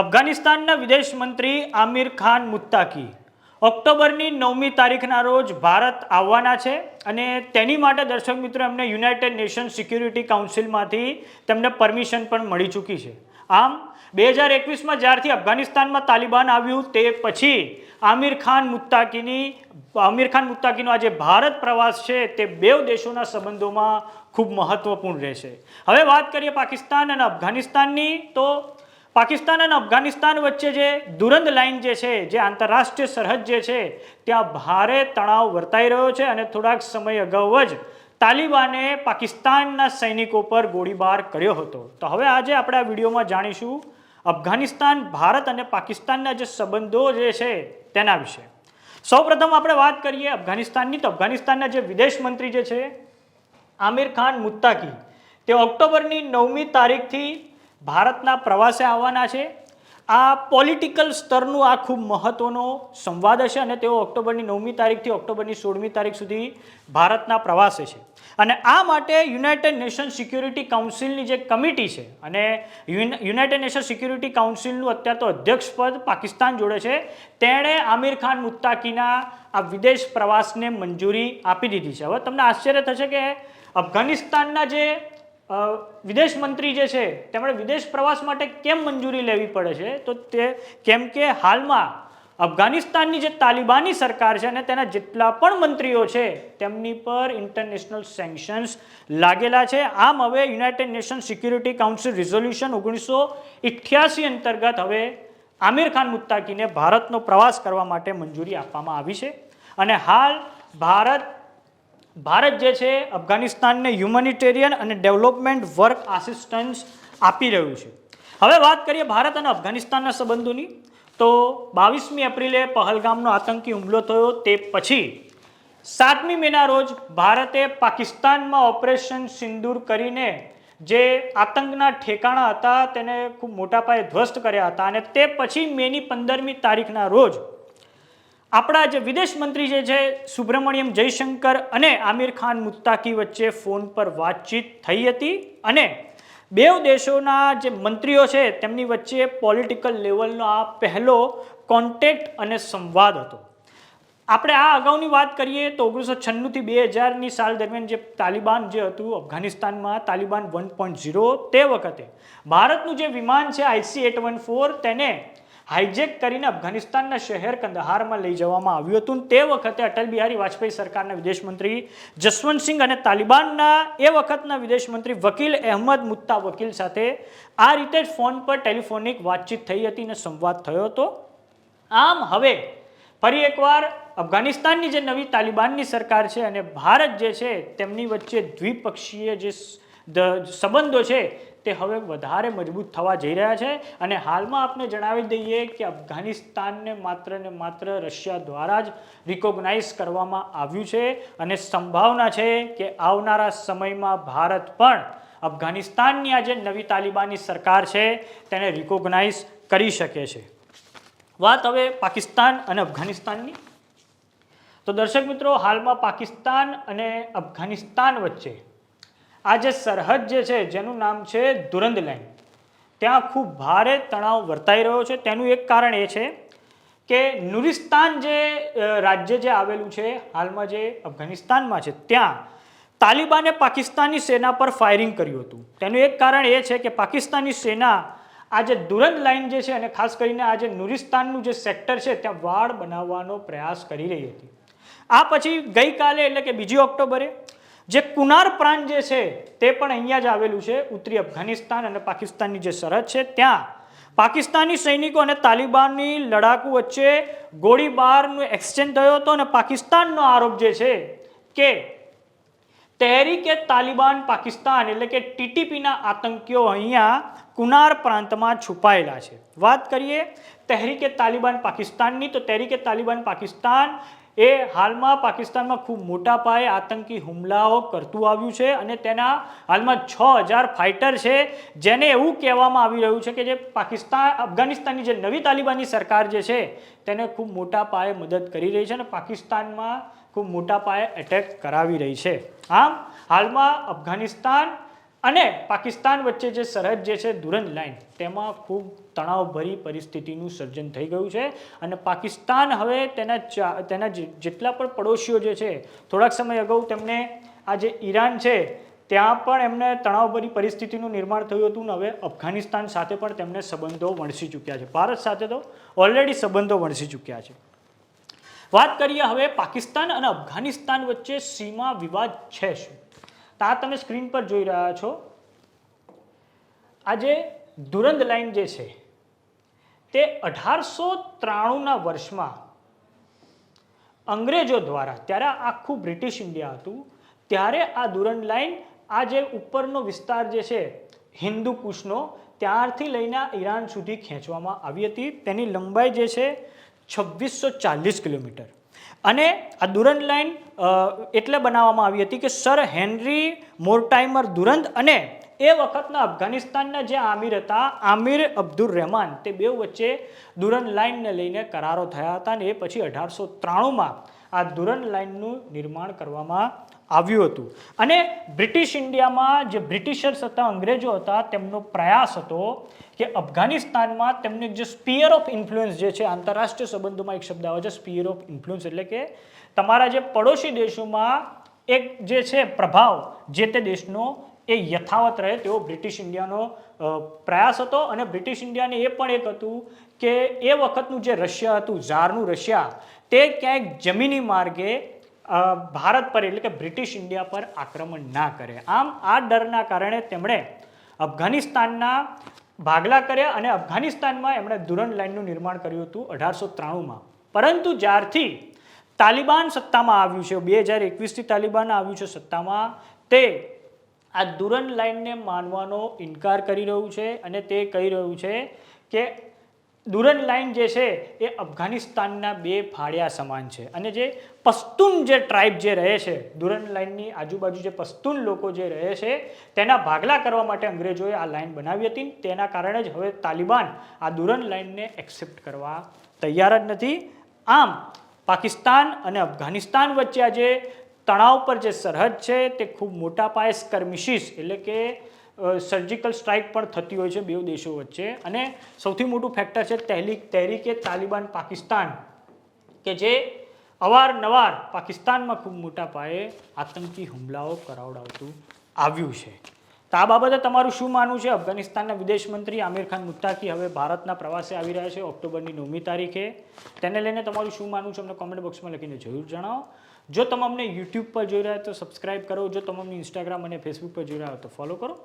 અફઘાનિસ્તાનના વિદેશ મંત્રી આમિર ખાન મુત્તાકી. ઓક્ટોબરની નવમી તારીખના રોજ ભારત આવવાના છે અને તેની માટે દર્શક મિત્રો, એમને યુનાઇટેડ નેશન સિક્યુરિટી કાઉન્સિલમાંથી તેમને પરમિશન પણ મળી ચૂકી છે. આમ, બે હજાર એકવીસમાં જ્યારથી અફઘાનિસ્તાનમાં તાલિબાન આવ્યું, તે પછી આમિર ખાન મુત્તાકીની, આમિર ખાન મુત્તાકીનો આ જે ભારત પ્રવાસ છે, તે બે દેશોના સંબંધોમાં ખૂબ મહત્વપૂર્ણ રહેશે. હવે વાત કરીએ પાકિસ્તાન અને અફઘાનિસ્તાનની, તો પાકિસ્તાન અને અફઘાનિસ્તાન વચ્ચે જે દુરંદ લાઇન જે છે, જે આંતરરાષ્ટ્રીય સરહદ જે છે, ત્યાં ભારે તણાવ વર્તાઈ રહ્યો છે અને થોડાક સમય અગાઉ જ તાલિબાને પાકિસ્તાનના સૈનિકો પર ગોળીબાર કર્યો હતો. તો હવે આજે આપણે આ વિડીયોમાં જાણીશું અફઘાનિસ્તાન, ભારત અને પાકિસ્તાનના જે સંબંધો જે છે તેના વિશે. સૌપ્રથમ આપણે વાત કરીએ અફઘાનિસ્તાનની. તો અફઘાનિસ્તાનના જે વિદેશ મંત્રી જે છે, આમિર ખાન મુત્તાકી, તે ઓક્ટોબરની નવમી તારીખથી ભારતના પ્રવાસે આવવાના છે. આ પોલિટિકલ સ્તરનું આ ખૂબ મહત્ત્વનો સંવાદ હશે અને તેઓ ઓક્ટોબરની નવમી તારીખથી ઓક્ટોબરની સોળમી તારીખ સુધી ભારતના પ્રવાસે છે. અને આ માટે યુનાઇટેડ નેશન સિક્યુરિટી કાઉન્સિલની જે કમિટી છે અને યુન- યુનાઇટેડ નેશન સિક્યુરિટી કાઉન્સિલનું અત્યારે તો અધ્યક્ષ પદ પાકિસ્તાન જોડે છે, તેણે આમિર ખાન મુત્તાકીના આ વિદેશ પ્રવાસને મંજૂરી આપી દીધી છે. હવે તમને આશ્ચર્ય થશે કે અફઘાનિસ્તાનના જે વિદેશ મંત્રી જે છે, તેમણે વિદેશ પ્રવાસ માટે કેમ મંજૂરી લેવી પડે છે? તો તે કેમ કે હાલમાં અફઘાનિસ્તાનની જે તાલિબાની સરકાર છે અને તેના જેટલા પણ મંત્રીઓ છે, તેમની પર ઇન્ટરનેશનલ સેન્કશન્સ લાગેલા છે. આમ હવે United Nation Security Council resolution ઓગણીસો ઇઠ્યાસી અંતર્ગત હવે આમિર ખાન મુત્તાકીને ભારતનો પ્રવાસ કરવા માટે મંજૂરી આપવામાં આવી છે. અને હાલ ભારત ભારત જે છે, અફઘાનિસ્તાનને હ્યુમનિટેરિયન અને ડેવલપમેન્ટ વર્ક આસિસ્ટન્સ આપી રહ્યું છે. હવે વાત કરીએ ભારત અને અફઘાનિસ્તાનના સંબંધોની. તો બાવીસમી એપ્રિલે પહલગામનો આતંકી હુમલો થયો, તે પછી સાતમી મેના રોજ ભારતે પાકિસ્તાનમાં ઓપરેશન સિંદૂર કરીને જે આતંકના ઠેકાણા હતા, તેને ખૂબ મોટા પાયે ધ્વસ્ત કર્યા હતા અને તે પછી મેની પંદરમી તારીખના રોજ આપણા જે વિદેશ મંત્રી જે છે, સુબ્રમણ્યમ જયશંકર અને આમિર ખાન મુત્તાકી વચ્ચે ફોન પર વાતચીત થઈ હતી અને બે દેશોના જે મંત્રીઓ છે, તેમની વચ્ચે પોલિટિકલ લેવલનો આ પહેલો કોન્ટેક્ટ અને સંવાદ હતો. આપણે આ અગાઉની વાત કરીએ તો ઓગણીસો છન્નુંથી બે હજારની સાલ દરમિયાન જે તાલિબાન જે હતું, અફઘાનિસ્તાનમાં તાલિબાન વન પોઈન્ટ ઝીરો તે વખતે ભારતનું જે વિમાન છે આઈસી એટ વન ફોર, તેને હાઇજેક કરીને અફઘાનિસ્તાનના શહેર કંદહારમાં લઈ જવામાં આવ્યું હતું. તે વખતે અટલ બિહારી વાજપેયી સરકારના વિદેશ મંત્રી જસવંતસિંહ અને તાલિબાનના એ વખતના વિદેશ મંત્રી વકીલ અહેમદ મુત્તા વકીલ સાથે આ રીતે જ ફોન પર ટેલિફોનિક વાતચીત થઈ હતી અને સંવાદ થયો હતો. આમ હવે ફરી એકવાર અફઘાનિસ્તાનની જે નવી તાલિબાનની સરકાર છે અને ભારત જે છે તેમની વચ્ચે દ્વિપક્ષીય જે સંબંધો છે તે હવે વધારે મજબૂત થવા જઈ રહ્યા છે. અને હાલમાં આપને જણાવી દઈએ કે અફઘાનિસ્તાનને માત્ર ને માત્ર રશિયા દ્વારા જ રિકોગ્નાઇઝ કરવામાં આવ્યું છે. અને સંભાવના છે કે આવનારા સમયમાં ભારત પણ અફઘાનિસ્તાનની આ જે નવી તાલિબાની સરકાર છે તેને રિકોગ્નાઇઝ કરી શકે છે. વાત હવે પાકિસ્તાન અને અફઘાનિસ્તાનની. તો દર્શક મિત્રો, હાલમાં પાકિસ્તાન અને અફઘાનિસ્તાન વચ્ચે આ જે સરહદ જે છે, જેનું નામ છે દુરંદ લાઈન ત્યાં ખૂબ ભારે તણાવ વર્તાઈ રહ્યો છે. તેનું એક કારણ એ છે કે નુરિસ્તાન જે રાજ્ય જે આવેલું છે, હાલમાં જે અફઘાનિસ્તાનમાં છે, ત્યાં તાલિબાને પાકિસ્તાની સેના પર ફાયરિંગ કર્યું હતું. તેનું એક કારણ એ છે કે પાકિસ્તાની સેના આ જે દુરંદ લાઇન જે છે અને ખાસ કરીને આ જે નુરિસ્તાનનું જે સેક્ટર છે, ત્યાં વાડ બનાવવાનો પ્રયાસ કરી રહી હતી. આ પછી ગઈકાલે એટલે કે બીજી ઓક્ટોબરે જે કુનાર પ્રાંત જે છે, તે પણ અહીંયા જ આવેલું છે, ઉત્તરી અફઘાનિસ્તાન અને પાકિસ્તાનની જે સરહદ છે, ત્યાં. પાકિસ્તાની સૈનિકો અને તાલિબાનની લડાકુ વચ્ચે ગોળીબારનું એક્સચેન્જ થયો હતો અને પાકિસ્તાનનો આરોપ જે છે કે તહેરીકે તાલિબાન, પાકિસ્તાન એટલે કે ટીટીપીના આતંકીઓ અહીંયા કુનાર પ્રાંતમાં છુપાયેલા છે. વાત કરીએ તહેરીકે તાલિબાન, પાકિસ્તાનની, તો તહેરીકે તાલિબાન, પાકિસ્તાન એ હાલમાં પાકિસ્તાનમાં ખૂબ મોટા પાયે આતંકી હુમલાઓ કરતું આવ્યું છે અને તેના હાલમાં છ હજાર ફાઇટર છે, જેને એવું કહેવામાં આવી રહ્યું છે કે જે પાકિસ્તાન અફઘાનિસ્તાનની જે નવી તાલિબાની સરકાર જે છે, તેને ખૂબ મોટા પાયે મદદ કરી રહી છે અને પાકિસ્તાનમાં ખૂબ મોટા પાયે એટેક કરાવી રહી છે. આમ, હાલમાં અફઘાનિસ્તાન અને પાકિસ્તાન વચ્ચે જે સરહદ જે છે દુરંત લાઈન તેમાં ખૂબ તણાવભરી પરિસ્થિતિનું સર્જન થઈ ગયું છે. અને પાકિસ્તાન હવે તેના તેના જેટલા પણ પડોશીઓ જે છે, થોડાક સમય અગાઉ તેમને આ જે ઈરાન છે, ત્યાં પણ એમને તણાવભરી પરિસ્થિતિનું નિર્માણ થયું હતું ને હવે અફઘાનિસ્તાન સાથે પણ તેમને સંબંધો વણસી ચૂક્યા છે. ભારત સાથે તો ઓલરેડી સંબંધો વણસી ચૂક્યા છે. વાત કરીએ હવે પાકિસ્તાન અને અફઘાનિસ્તાન વચ્ચે સીમા વિવાદ છે શું? તો આ તમે સ્ક્રીન પર જોઈ રહ્યા છો. આ જે દુરંદ લાઈન જે છે, તે અઢારસો ત્રાણુંના વર્ષમાં અંગ્રેજો દ્વારા, ત્યારે આખું બ્રિટિશ ઇન્ડિયા હતું, ત્યારે આ દુરંદ લાઈન, આ જે ઉપરનો વિસ્તાર જે છે, હિન્દુ કુશનો, ત્યારથી લઈને ઈરાન સુધી ખેંચવામાં આવી હતી. તેની લંબાઈ જે છે, છવ્વીસો ચાલીસ કિલોમીટર. અને આ દુરંત લાઈન એટલે બનાવવામાં આવી હતી કે સર હેનરી મોરટાઈમર દુરંત અને એ વખતના અફઘાનિસ્તાનના જે આમિર હતા, આમિર અબ્દુર રહેમાન તે બે વચ્ચે દુરંત લાઈનને લઈને કરારો થયા હતા અને એ પછી અઢારસો ત્રાણુંમાં આ દુરંત લાઈનનું નિર્માણ કરવામાં આવ્યું હતું. અને બ્રિટિશ ઇન્ડિયામાં જે બ્રિટિશર્સ હતા, અંગ્રેજો હતા, તેમનો પ્રયાસ હતો કે અફઘાનિસ્તાનમાં તેમને જે સ્પિયર ઓફ ઇન્ફ્લુઅન્સ જે છે, આંતરરાષ્ટ્રીય સંબંધોમાં એક શબ્દ આવે છે, સ્પિયર ઓફ ઇન્ફ્લુઅન્સ એટલે કે તમારા જે પડોશી દેશોમાં એક જે છે પ્રભાવ જે તે દેશનો એ યથાવત રહે તેવો બ્રિટિશ ઇન્ડિયાનો પ્રયાસ હતો. અને બ્રિટિશ ઇન્ડિયાને એ પણ એક હતું કે એ વખતનું જે રશિયા હતું, ઝારનું રશિયા, તે ક્યાંક જમીની માર્ગે ભારત પર એટલે કે બ્રિટિશ ઇન્ડિયા પર આક્રમણ ના કરે. આમ આ ડરના કારણે તેમણે અફઘાનિસ્તાનના ભાગલા કર્યા અને અફઘાનિસ્તાનમાં એમણે દુરંત લાઇનનું નિર્માણ કર્યું હતું અઢારસો ત્રાણુંમાં. પરંતુ જ્યારથી તાલિબાન સત્તામાં આવ્યું છે, બે હજાર એકવીસથી તાલિબાન આવ્યું છે સત્તામાં, તે આ દુરંત લાઇનને માનવાનો ઇનકાર કરી રહ્યું છે અને તે કહી રહ્યું છે કે દુરંત લાઇન જે છે એ અફઘાનિસ્તાનના બે ફાળિયા સમાન છે. અને જે પશ્તુન જે ટ્રાઇબ જે રહે છે, દુરંત લાઇનની આજુબાજુ જે પશ્તુન લોકો જે રહે છે, તેના ભાગલા કરવા માટે અંગ્રેજોએ આ લાઇન બનાવી હતી. તેના કારણે જ હવે તાલિબાન આ દુરંત લાઇનને એક્સેપ્ટ કરવા તૈયાર જ નથી. આમ, પાકિસ્તાન અને અફઘાનિસ્તાન વચ્ચે આ જે તણાવ પર જે સરહદ છે, તે ખૂબ મોટા પાયે સ્કર્મિશિસ એટલે કે સર્જિકલ સ્ટ્રાઇક પણ થતી હોય છે બે દેશો વચ્ચે. અને સૌથી મોટું ફેક્ટર છે તહેલીક તહેરીકે તાલિબાન પાકિસ્તાન, કે જે અવારનવાર પાકિસ્તાનમાં ખૂબ મોટા પાયે આતંકી હુમલાઓ કરાવડાવતું આવ્યું છે. તો આ બાબતે તમારું શું માનવું છે? અફઘાનિસ્તાનના વિદેશ મંત્રી આમિર ખાન મુત્તાકી હવે ભારતના પ્રવાસે આવી રહ્યા છે ઓક્ટોબરની નવમી તારીખે. તેને લઈને તમારું શું માનવું છે? અમને કોમેન્ટ બોક્સમાં લખીને જરૂર જણાવો. જો તમે અમને યુટ્યુબ પર જોઈ રહ્યા તો સબસ્ક્રાઇબ કરો. જો તમે અમને ઇન્સ્ટાગ્રામ અને ફેસબુક પર જોઈ રહ્યા તો ફોલો કરો.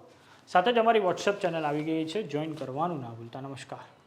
સાથે જ અમારી વોટ્સઅપ ચેનલ આવી ગઈ છે. જોઈન કરવાનું ના ભૂલતા. નમસ્કાર.